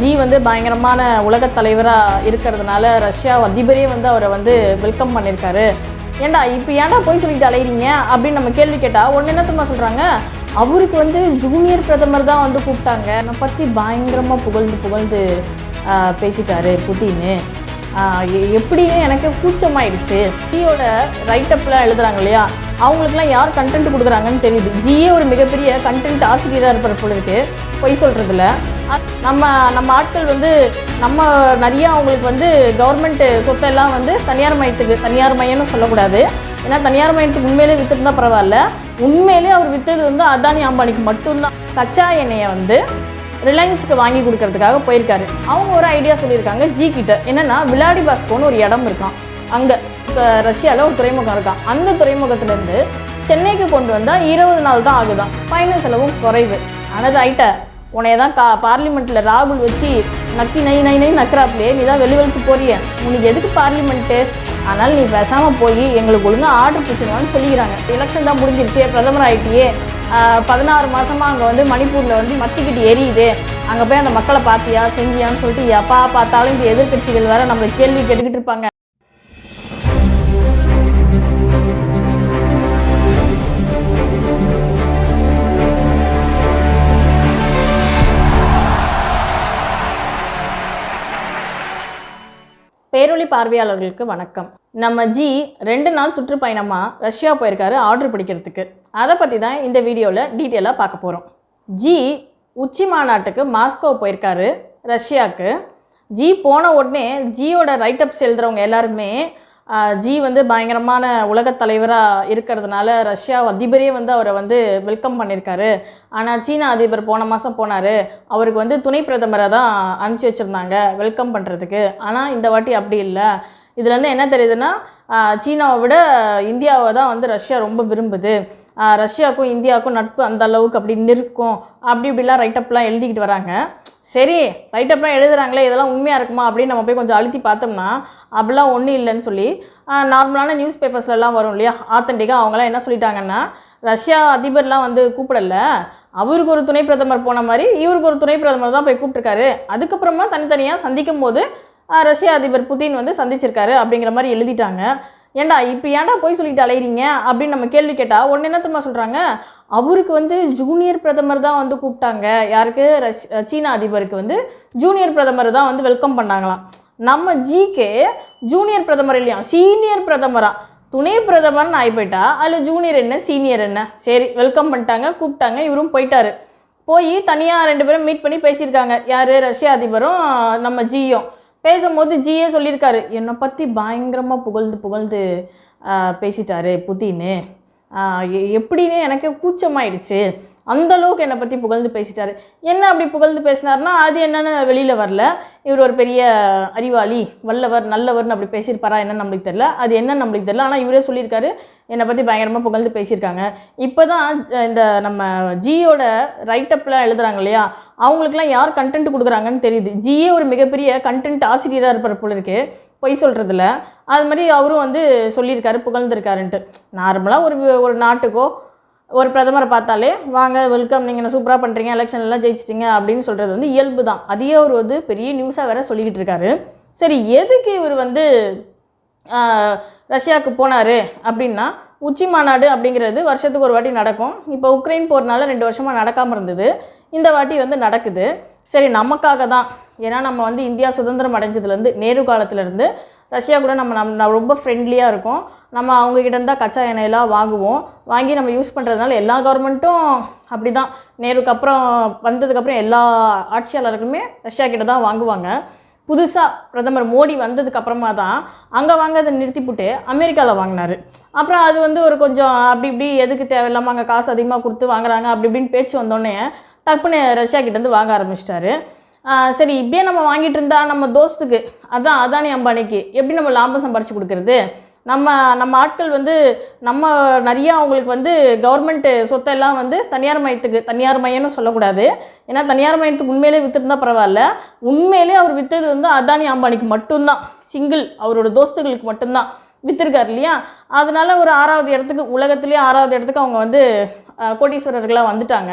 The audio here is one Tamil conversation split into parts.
ஜி வந்து பயங்கரமான உலகத் தலைவராக இருக்கிறதுனால ரஷ்யா அதிபரே வந்து அவரை வந்து வெல்கம் பண்ணியிருக்காரு. ஏன்டா இப்போ ஏன்டா போய் சொல்லிட்டு அலையிறீங்க? அப்படின்னு நம்ம கேள்வி கேட்டால் ஒன்று என்ன சொல்கிறாங்க அவருக்கு வந்து ஜூனியர் பிரதமர் தான் வந்து கூப்பிட்டாங்க. என்னை பற்றி பயங்கரமாக புகழ்ந்து புகழ்ந்து பேசிட்டாரு புதின்னு எப்படியும் எனக்கு கூச்சமாயிடுச்சு. டீயோட ரைட்டப்லாம் எழுதுகிறாங்க இல்லையா? அவங்களுக்குலாம் யார் கண்டென்ட் கொடுக்குறாங்கன்னு தெரியுது. ஜியே ஒரு மிகப்பெரிய கண்டென்ட் ஆசிரியராக இருப்பார் பொழுதுக்கு பொய் சொல்கிறதுல நம்ம நம்ம ஆட்கள் வந்து நம்ம நிறைய அவங்களுக்கு வந்து கவர்மெண்ட் சொத்தெல்லாம் வந்து தனியார் மையத்துக்கு தனியார் மையம்னு சொல்லக்கூடாது. ஏன்னா தனியார் மையத்துக்கு உண்மையிலே விற்றுருந்தா பரவாயில்ல. உண்மையிலே அவர் விற்றது வந்து அதானி அம்பானிக்கு மட்டும்தான். கச்சா எண்ணெயை வந்து ரிலையன்ஸ்க்கு வாங்கி கொடுக்கறதுக்காக போயிருக்காரு. அவங்க ஒரு ஐடியா சொல்லியிருக்காங்க ஜி கிட்ட. விளாடி பாஸ்கோனு ஒரு இடம் இருக்கான் அங்கே. ரஷ்யாவில் ஒரு துறைமுகம் இருக்கான் அந்த துறைமுகத்துலேருந்து சென்னைக்கு கொண்டு வந்தால் இருபது நாள் தான் ஆகுதான் பயண செலவும் குறைவு. ஆனால் ஐட்ட உனைய தான் கா பார்லிமெண்ட்டில் ராகுல் வச்சு நக்கி நை நை நை நக்கிறாப்லையே நீ தான் வெளிவெழுத்து போறிய. உனக்கு எதுக்கு பார்லிமெண்ட்டு? அதனால் நீ பேசாமல் போய் எங்களுக்கு ஒழுங்காக ஆர்டர் பிடிச்சிருவான்னு சொல்லிக்கிறாங்க. எலெக்ஷன் தான் முடிஞ்சிருச்சு பிரதமர் ஆகிட்டியே பதினாறு மாதமாக அங்கே வந்து மணிப்பூரில் வந்து மத்திக்கிட்டு எரியுது. அங்கே போய் அந்த மக்களை பார்த்தியா செஞ்சியான்னு சொல்லிட்டு எப்பா பார்த்தாலும் இந்த எதிர்க்கட்சிகள் வேறு நம்மளை கேள்வி கேட்டுக்கிட்டு இருப்பாங்க. பேரொளி பார்வையாளர்களுக்கு வணக்கம். நம்ம ஜி ரெண்டு நாள் சுற்றுப்பயணமாக ரஷ்யா போயிருக்காரு ஆர்டர் பிடிக்கிறதுக்கு. அதை பற்றி தான் இந்த வீடியோவில் டீட்டெயிலாக பார்க்க போகிறோம் ஜி உச்சி மாநாட்டுக்கு மாஸ்கோ போயிருக்காரு ரஷ்யாவுக்கு ஜி போன உடனே ஜியோட ரைட்டப்ஸ் எழுதுறவங்க எல்லாருமே ஜி வந்து பயங்கரமான உலகத் தலைவராக இருக்கிறதுனால ரஷ்யா அதிபரே வந்து அவரை வந்து வெல்கம் பண்ணியிருக்காரு. ஆனால் சீனா அதிபர் போன மாதம் போனார். அவருக்கு வந்து துணை பிரதமரை தான் அனுப்பிச்சி வச்சுருந்தாங்க வெல்கம் பண்ணுறதுக்கு ஆனால் இந்த வாட்டி அப்படி இல்லை. இதுலேருந்து என்ன தெரியுதுன்னா சீனாவை விட இந்தியாவை தான் வந்து ரஷ்யா ரொம்ப விரும்புது. ரஷ்யாவுக்கும் இந்தியாவுக்கும் நட்பு அந்த அளவுக்கு அப்படி நிற்கும். அப்படி இப்படிலாம் ரைட்டப்லாம் எழுதிக்கிட்டு வராங்க. சரி ரைட்டப்லாம் எழுதுறாங்களே இதெல்லாம் உண்மையாக இருக்குமா அப்படின்னு நம்ம போய் கொஞ்சம் அழுத்தி பார்த்தோம்னா அப்படிலாம் ஒன்றும் இல்லைன்னு சொல்லி நார்மலான நியூஸ் பேப்பர்ஸ்லாம் வரும் இல்லையா? ஆத்தன்டிக்காக அவங்களாம் என்ன சொல்லிட்டாங்கன்னா ரஷ்யா அதிபர்லாம் வந்து கூப்பிடல. அவருக்கு ஒரு துணை பிரதமர் போன மாதிரி இவருக்கு ஒரு துணை பிரதமர் தான் போய் கூப்பிட்டுருக்காரு. அதுக்கப்புறமா தனித்தனியாக சந்திக்கும் போது ரஷ்ய அதிபர் புதின் வந்து சந்திச்சிருக்காரு அப்படிங்கிற மாதிரி எழுதிட்டாங்க. ஏன்டா இப்போ ஏன்டா போய் சொல்லிட்டு அலையிறீங்க? அப்படின்னு நம்ம கேள்வி கேட்டால் ஒன்று என்ன திரும்ப சொல்கிறாங்க அவருக்கு வந்து ஜூனியர் பிரதமர் தான் வந்து கூப்பிட்டாங்க. யாருக்கு? ரஷ் சீனா அதிபருக்கு வந்து ஜூனியர் பிரதமர் தான் வந்து வெல்கம் பண்ணாங்களாம். நம்ம ஜிகே ஜூனியர் பிரதமர் இல்லையா? சீனியர் பிரதமராக துணை பிரதமர்னு ஆகி போயிட்டா? அதில் ஜூனியர் என்ன சீனியர் என்ன? சரி வெல்கம் பண்ணிட்டாங்க கூப்பிட்டாங்க இவரும் போயிட்டாரு. போய் தனியாக ரெண்டு பேரும் மீட் பண்ணி பேசியிருக்காங்க. யார்? ரஷ்ய அதிபரும் நம்ம ஜியும். பேசும்போது ஜியே சொல்லியிருக்காரு என்னை பற்றி பயங்கரமாக புகழ்ந்து புகழ்ந்து பேசிட்டாரு புதின்னு. எப்படின்னு எனக்கு கூச்சமாயிடுச்சு. அந்த அளவுக்கு என்னை பற்றி புகழ்ந்து பேசிட்டார். என்ன அப்படி புகழ்ந்து பேசினார்னா அது என்னென்னு வெளியில் வரல. இவர் ஒரு பெரிய அறிவாளி வல்லவர் நல்லவர்னு அப்படி பேசியிருப்பாரா என்னன்னு நம்மளுக்கு தெரில அது என்னன்னு நம்மளுக்கு தெரில ஆனால் இவரே சொல்லியிருக்காரு என்னை பற்றி பயங்கரமாக புகழ்ந்து பேசியிருக்காங்க. இப்போ தான் இந்த நம்ம ஜியோட ரைட்டப்லாம் எழுதுகிறாங்க இல்லையா? அவங்களுக்குலாம் யார் கண்டென்ட் கொடுக்குறாங்கன்னு தெரியுது. ஜியே ஒரு மிகப்பெரிய கண்டென்ட் ஆசிரியராக இருப்பார் போல இருக்கு. பொய் சொல்கிறதுல அது மாதிரி அவரும் வந்து சொல்லியிருக்காரு புகழ்ந்திருக்காருன்ட்டு. நார்மலாக ஒரு ஒரு நாட்டுக்கோ ஒரு பிரதமரை பார்த்தாலே வாங்க வெல்கம் நீங்கள் சூப்பராக பண்ணுறீங்க எலெக்ஷன்லாம் ஜெயிச்சிட்டிங்க அப்படின்னு சொல்கிறது வந்து இயல்பு தான். அதையே அவர் வந்து பெரிய நியூஸாக வேற சொல்லிக்கிட்டு இருக்காரு. சரி எதுக்கு இவர் வந்து ரஷ்யாவுக்கு போனார் அப்படின்னா உச்சி மாநாடு அப்படிங்கிறது வருஷத்துக்கு ஒரு வாட்டி நடக்கும். இப்போ உக்ரைன் போகிறனால ரெண்டு வருஷமாக நடக்காமல் இருந்தது. இந்த வாட்டி வந்து நடக்குது. சரி நமக்காக தான். ஏன்னா நம்ம வந்து இந்தியா சுதந்திரம் அடைஞ்சதுலேருந்து நேரு காலத்துலேருந்து ரஷ்யா கூட நம்ம நம்ம ரொம்ப ஃப்ரெண்ட்லியாக இருக்கும். நம்ம அவங்கக்கிட்ட இருந்தால் கச்சா எண்ணெயெல்லாம் வாங்குவோம். வாங்கி நம்ம யூஸ் பண்ணுறதுனால எல்லா கவர்மெண்ட்டும் அப்படி தான் நேருக்கு அப்புறம் வந்ததுக்கப்புறம் எல்லா ஆட்சியாளர்களுமே ரஷ்யா கிட்ட தான் வாங்குவாங்க. புதுசாக பிரதமர் மோடி வந்ததுக்கு அப்புறமா தான் அங்கே வாங்கிறத நிறுத்திப்புட்டு அமெரிக்காவில் வாங்கினாரு. அப்புறம் அது வந்து ஒரு கொஞ்சம் அப்படி இப்படி எதுக்கு தேவையில்லாமல் அங்கே காசு அதிகமாக கொடுத்து வாங்குறாங்க அப்படி இப்படின்னு பேச்சு வந்தோடனே டக்குன்னு ரஷ்யா கிட்டேருந்து வாங்க ஆரம்பிச்சிட்டாரு. சரி இப்படியே நம்ம வாங்கிட்டு இருந்தா நம்ம தோஸ்துக்கு அதான் அதானி அம்பானிக்கு எப்படி நம்ம லாபம் சம்பாரிச்சு கொடுக்குறது? நம்ம நம்ம ஆட்கள் வந்து நம்ம நிறையா அவங்களுக்கு வந்து கவர்மெண்ட்டு சொத்தெல்லாம் வந்து தனியார் மையத்துக்கு தனியார் மையம்னு சொல்லக்கூடாது. ஏன்னா தனியார் மையத்துக்கு உண்மையிலே விற்றுருந்தா பரவாயில்ல. உண்மையிலே அவர் விற்றது வந்து அதானி அம்பானிக்கு மட்டும்தான். சிங்கிள் அவரோட தோஸ்துகளுக்கு மட்டும்தான் விற்றுருக்காரு இல்லையா? அதனால் ஒரு ஆறாவது இடத்துக்கு உலகத்துலேயே ஆறாவது இடத்துக்கு அவங்க வந்து அஹ், கோடீஸ்வரர்களாக வந்துட்டாங்க.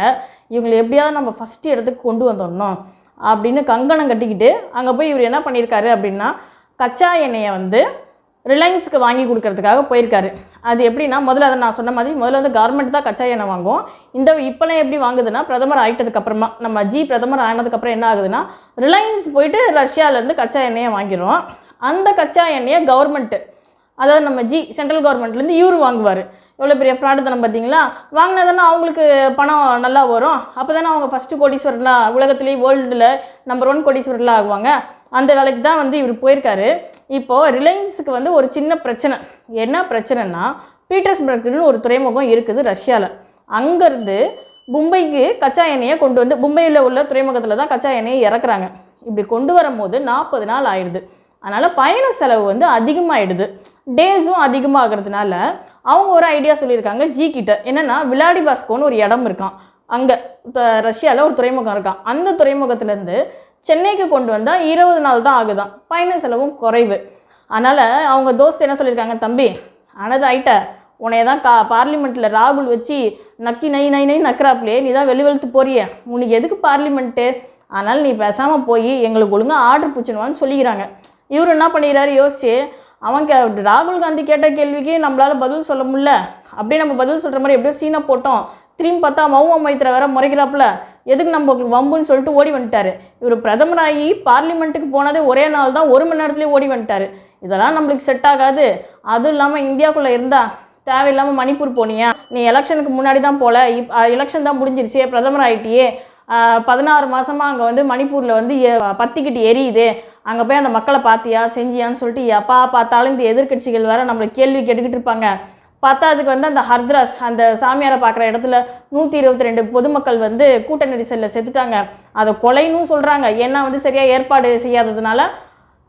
இவங்களை எப்படியாவது நம்ம ஃபஸ்ட்டு இடத்துக்கு கொண்டு வந்துடணும் அப்படின்னு கங்கணம் கட்டிக்கிட்டு அங்கே போய் இவர் என்ன பண்ணியிருக்காரு அப்படின்னா கச்சா எண்ணெயை வந்து ரிலையன்ஸுக்கு வாங்கி கொடுக்கறதுக்காக போயிருக்காரு. அது எப்படின்னா முதல்ல அதை நான் சொன்ன மாதிரி முதல்ல வந்து கவர்மெண்ட் தான் கச்சா எண்ணெய் வாங்குவோம். இந்த இப்போலாம் எப்படி வாங்குதுன்னா பிரதமர் ஆகிட்டதுக்கப்புறமா நம்ம ஜி பிரதமர் ஆனதுக்கப்புறம் என்ன ஆகுதுன்னா ரிலையன்ஸ் போயிட்டு ரஷ்யாவிலேருந்து கச்சா எண்ணெயை வாங்கிடுவோம் அந்த கச்சா எண்ணெயை கவர்மெண்ட்டு அதாவது நம்ம ஜி சென்ட்ரல் கவர்மெண்ட்லேருந்து இவர் வாங்குவார். எவ்வளோ பெரிய ஃப்ராடு தனம் பார்த்தீங்களா? வாங்கினா தானே அவங்களுக்கு பணம் நல்லா வரும். அப்போ தானே அவங்க ஃபஸ்ட்டு கோடீஸ்வரர்லாம் உலகத்துலேயே வேர்ல்டில் நம்பர் ஒன் கோடீஸ்வரர்லாம் ஆகுவாங்க. அந்த வேலைக்கு தான் வந்து இவர் போயிருக்காரு. இப்போது ரிலையன்ஸுக்கு வந்து ஒரு சின்ன பிரச்சனை. என்ன பிரச்சனைனா பீட்டர்ஸ்பர்க்னு ஒரு துறைமுகம் இருக்குது ரஷ்யாவில் அங்கேருந்து மும்பைக்கு கச்சா எண்ணெயை கொண்டு வந்து மும்பையில் உள்ள துறைமுகத்தில் தான் கச்சா எண்ணெயை இறக்குறாங்க. இப்படி கொண்டு வரும்போது நாற்பது நாள் ஆயிடுது. அதனால் பயண செலவு வந்து அதிகமாகிடுது டேஸும் அதிகமாகிறதுனால அவங்க ஒரு ஐடியா சொல்லியிருக்காங்க ஜி கிட்ட. என்னென்னா விளாடிபாஸ்கோன்னு ஒரு இடம் இருக்கான் அங்கே ரஷ்யாவில் ஒரு துறைமுகம் இருக்கான் அந்த துறைமுகத்துலேருந்து சென்னைக்கு கொண்டு வந்தால் இருபது நாள் தான் ஆகுதான். பயண செலவும் குறைவு. அதனால் அவங்க தோஸ்த் என்ன சொல்லியிருக்காங்க? தம்பி ஆனது ஆயிட்ட உன்னைய தான் கா பார்லிமெண்ட்டில் ராகுல் வச்சு நக்கி நை நை நை நக்கிறாப்லையே நீ தான் வெளி வெளுத்து போறிய. உனக்கு எதுக்கு பார்லிமெண்ட்டு? அதனால் நீ பேசாமல் போய் எங்களுக்கு ஒழுங்காக ஆர்டர் பிடிச்சிடுவான்னு சொல்லிக்கிறாங்க. இவர் என்ன பண்ணிடுறாரு யோசிச்சு அவன் கே ராகுல் காந்தி கேட்ட கேள்விக்கு நம்மளால் பதில் சொல்ல முடியல. அப்படியே நம்ம பதில் சொல்கிற மாதிரி எப்படியோ சீனை போட்டோம். திரும்பி பார்த்தா மௌவ மைத்திர வேற முறைக்கிறாப்புல. எதுக்கு நம்ம வம்புன்னு சொல்லிட்டு ஓடி வந்துட்டாரு. இவர் பிரதமராகி பார்லிமெண்ட்டுக்கு போனதே ஒரே நாள் தான் ஒரு மணி நேரத்துலேயே ஓடி வந்துட்டாரு. இதெல்லாம் நம்மளுக்கு செட் ஆகாது. அதுவும் இல்லாமல் இந்தியாவுக்குள்ளே இருந்தா தேவையில்லாமல் மணிப்பூர் போனியா? நீ எலெக்ஷனுக்கு முன்னாடி தான் போல. இப் எலெக்ஷன் தான் முடிஞ்சிருச்சே. பிரதமர் ஆயிட்டியே. பதினாறு மாதமாக அங்கே வந்து மணிப்பூரில் வந்து பத்திக்கிட்டு எரியுது. அங்கே போய் அந்த மக்களை பார்த்தியா செஞ்சியான்னு சொல்லிட்டு எப்பா பார்த்தாலும் இந்த எதிர்க்கட்சிகள் வேறு நம்மளை கேள்வி கேட்டுக்கிட்டு இருப்பாங்க. பத்தாவதுக்கு வந்து அந்த ஹர்த்ராஸ் அந்த சாமியாரை பார்க்குற இடத்துல நூற்றி இருபத்தி ரெண்டு பொதுமக்கள் வந்து கூட்ட நெரிசலில் செத்துட்டாங்க. அதை கொலைன்னு சொல்கிறாங்க ஏன்னா வந்து சரியாக ஏற்பாடு செய்யாததுனால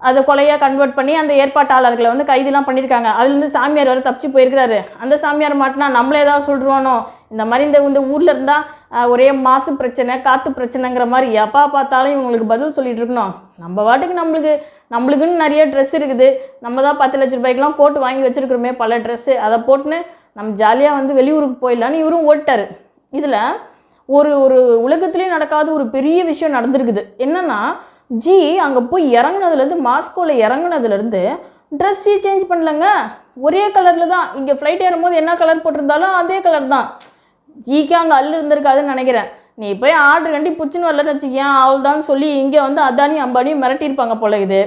அதை கொலையாக கன்வெர்ட் பண்ணி அந்த ஏற்பாட்டாளர்களை வந்து கைதுலாம் பண்ணியிருக்காங்க. அதுலேருந்து சாமியார் வேறு தப்பிச்சு போயிருக்கிறாரு. அந்த சாமியார் மாட்டினா நம்மளே ஏதாவது சொல்லிடுவானோ இந்த மாதிரி இந்த இந்த ஊரில் இருந்தால் ஒரே மாசு பிரச்சனை காற்று பிரச்சனைங்கிற மாதிரி எப்பா பார்த்தாலும் இவங்களுக்கு பதில் சொல்லிட்டு இருக்கணும். நம்ம பாட்டுக்கு நம்மளுக்கு நம்மளுக்குன்னு நிறைய ட்ரெஸ் இருக்குது. நம்ம தான் பத்து லட்ச ரூபாய்க்கெலாம் போட்டு வாங்கி வச்சுருக்கிறோமே பல ட்ரெஸ்ஸு அதை போட்டுன்னு நம்ம ஜாலியாக வந்து வெளியூருக்கு போயிடலான்னு இவரும் ஓட்டாரு இதில் ஒரு ஒரு உலகத்துலேயும் நடக்காத ஒரு பெரிய விஷயம் நடந்திருக்குது. என்னென்னா ஜி அங்கே போய் இறங்குனதுலேருந்து மாஸ்கோவில் இறங்குனதுலேருந்து ட்ரெஸ்ஸே சேஞ்ச் பண்ணலங்க. ஒரே கலரில் தான். இங்கே ஃப்ளைட் ஏறும்போது என்ன கலர் போட்டிருந்தாலும் அதே கலர் தான். ஜிக்கு அங்கே அல்லு இருந்திருக்காதுன்னு நினைக்கிறேன். நீ போய் ஆர்டர் கண்டி புச்சின்னு வரலன்னு வச்சுக்கேன் அவள் தான் சொல்லி இங்கே வந்து அதானி அம்பானியும் மிரட்டியிருப்பாங்க போல இது.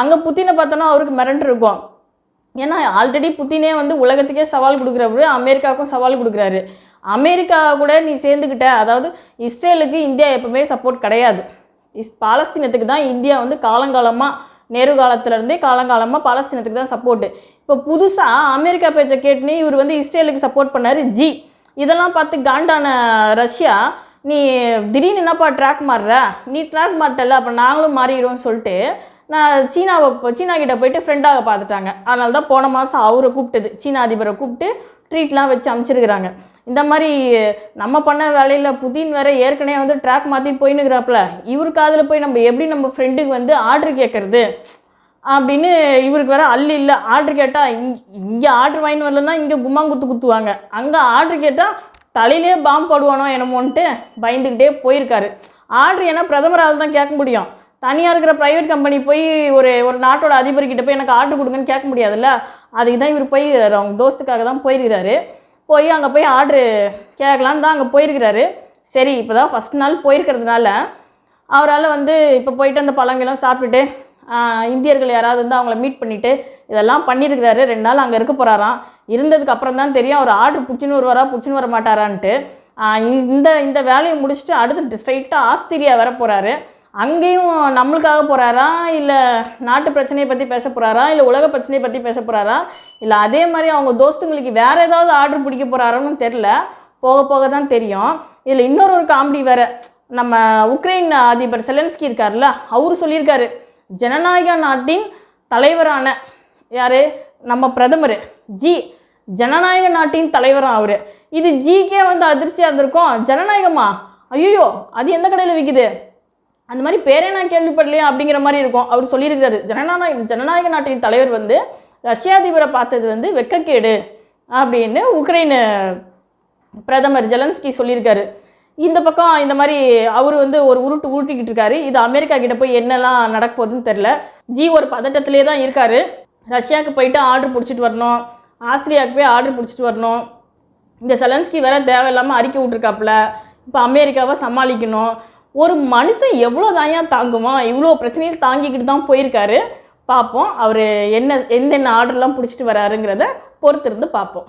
அங்கே புத்தினை பார்த்தோன்னா அவருக்கு மிரண்டு இருக்கும் ஏன்னா ஆல்ரெடி புத்தினே வந்து உலகத்துக்கே சவால் கொடுக்குறவரு அமெரிக்காவுக்கும் சவால் கொடுக்குறாரு. அமெரிக்கா கூட நீ சேர்ந்துக்கிட்ட அதாவது இஸ்ரேலுக்கு இந்தியா எப்பவுமே சப்போர்ட் கிடையாது. இஸ் பாலஸ்தீனத்துக்கு தான் இந்தியா வந்து காலங்காலமாக நேரு காலத்துலேருந்தே காலங்காலமாக பாலஸ்தீனத்துக்கு தான் சப்போர்ட்டு இப்போ புதுசாக அமெரிக்கா பேச்சை கேட்டுன்னு இவர் வந்து இஸ்ரேலுக்கு சப்போர்ட் பண்ணார் ஜி. இதெல்லாம் பார்த்து காண்டான ரஷ்யா நீ திடீர்னு என்னப்பா ட்ராக் மாறுற? நீ ட்ராக் மாட்டல அப்போ நாங்களும் மாறிடுவோம்னு சொல்லிட்டு நான் சீனாவை சீனா கிட்ட போயிட்டு ஃப்ரெண்டாக பார்த்துட்டாங்க. அதனால தான் போன மாதம் அவரை கூப்பிட்டது. சீனா அதிபரை கூப்பிட்டு ட்ரீட்லாம் வச்சு அமைச்சிருக்கிறாங்க இந்த மாதிரி நம்ம பண்ண வேலையில் புதின் வேற ஏற்கனவே வந்து ட்ராக் மாற்றி போயின்னுக்கிறாப்புல. இவர் காதில் போய் நம்ம எப்படி நம்ம ஃப்ரெண்டுக்கு வந்து ஆர்டர் கேட்குறது அப்படின்னு இவருக்கு வேற அல்லு இல்லை. ஆர்டர் கேட்டால் இங் இங்கே ஆர்டர் வாங்கின்னு வரலன்னா இங்கே கும்மாங்குத்து குத்துவாங்க. அங்கே ஆர்டர் கேட்டால் தலையிலே பாம்பு போடுவானோ என்னமோன்ட்டு பயந்துக்கிட்டே போயிருக்காரு. ஆர்டர் ஏன்னா பிரதமரால் தான் கேட்க முடியும். தனியாக இருக்கிற ப்ரைவேட் கம்பெனி போய் ஒரு ஒரு நாட்டோட அதிபர்கிட்ட போய் எனக்கு ஆர்டர் கொடுங்கன்னு கேட்க முடியாதுல்ல? அதுக்கு தான் இவர் போயிருக்கிறாரு. அவங்க தோஸ்துக்காக தான் போயிருக்கிறாரு. போய் அங்கே போய் ஆர்டர் கேட்கலான்னு தான் அங்கே போயிருக்கிறாரு. சரி இப்போ தான் ஃபஸ்ட் நாள் போயிருக்கிறதுனால அவரால் வந்து இப்போ போயிட்டு அந்த பழங்கள்லாம் சாப்பிட்டுட்டு இந்தியர்கள் யாராவது வந்து அவங்கள மீட் பண்ணிவிட்டு இதெல்லாம் பண்ணியிருக்கிறாரு. ரெண்டு நாள் அங்கே இருக்க போகிறாராம் இருந்ததுக்கு அப்புறம் தான் தெரியும் அவர் ஆர்டர் பிடிச்சின்னு வருவாரா பிடிச்சின்னு வர மாட்டாரான்ட்டு இந்த இந்த வேலையை முடிச்சுட்டு அடுத்து ஸ்ட்ரைட்டாக ஆஸ்திரியா வர போகிறாரு அங்கேயும் நம்மளுக்காக போகிறாரா இல்லை நாட்டு பிரச்சனையை பற்றி பேச போகிறாரா இல்லை உலக பிரச்சனையை பற்றி பேச போகிறாரா இல்லை அதே மாதிரி அவங்க தோஸ்துங்களுக்கு வேறு ஏதாவது ஆர்டர் பிடிக்க போகிறாரோன்னு தெரில போக போக தான் தெரியும். இதில் இன்னொரு ஒரு காமெடி வேறு. நம்ம உக்ரைன் அதிபர் செலன்ஸ்கி இருக்கார்ல அவர் சொல்லியிருக்காரு ஜனநாயக நாட்டின் தலைவரான யார்? நம்ம பிரதமர். ஜி. ஜனநாயக நாட்டின் தலைவராக அவர். இது ஜிக்கே வந்து அதிர்ச்சியாக இருந்திருக்கும். ஜனநாயகமா? ஐயோ அது எந்த கடையில் விற்குது அந்த மாதிரி பேரே நான் கேள்விப்படலையா அப்படிங்கிற மாதிரி இருக்கும். அவர் சொல்லியிருக்காரு ஜனநாயக ஜனநாயக நாட்டின் தலைவர் வந்து ரஷ்யா அதிபரை பார்த்தது வந்து வெக்கக்கேடு அப்படின்னு உக்ரைனு பிரதமர் ஜெலன்ஸ்கி சொல்லியிருக்காரு. இந்த பக்கம் இந்த மாதிரி அவர் வந்து ஒரு உருட்டு உருட்டிக்கிட்டு இருக்காரு. இது அமெரிக்கா கிட்ட போய் என்னெல்லாம் நடக்க போகுதுன்னு தெரில ஜி ஒரு பதட்டத்திலே தான் இருக்காரு. ரஷ்யாவுக்கு போயிட்டு ஆர்டர் பிடிச்சிட்டு வரணும். ஆஸ்திரியாவுக்கு போய் ஆர்டர் பிடிச்சிட்டு வரணும். இந்த செலன்ஸ்கி வேற தேவையில்லாமல் அறிக்கை விட்ருக்காப்புல இப்போ அமெரிக்காவை சமாளிக்கணும். ஒரு மனுஷன் எவ்வளோ தாயா தாங்குமா இவ்வளோ பிரச்சனையும் தாங்கிக்கிட்டு தான் போயிருக்காரு. பார்ப்போம் அவர் என்ன எந்தெந்த ஆர்டர்லாம் பிடிச்சிட்டு வராருங்கிறத பொறுத்திருந்து பார்ப்போம்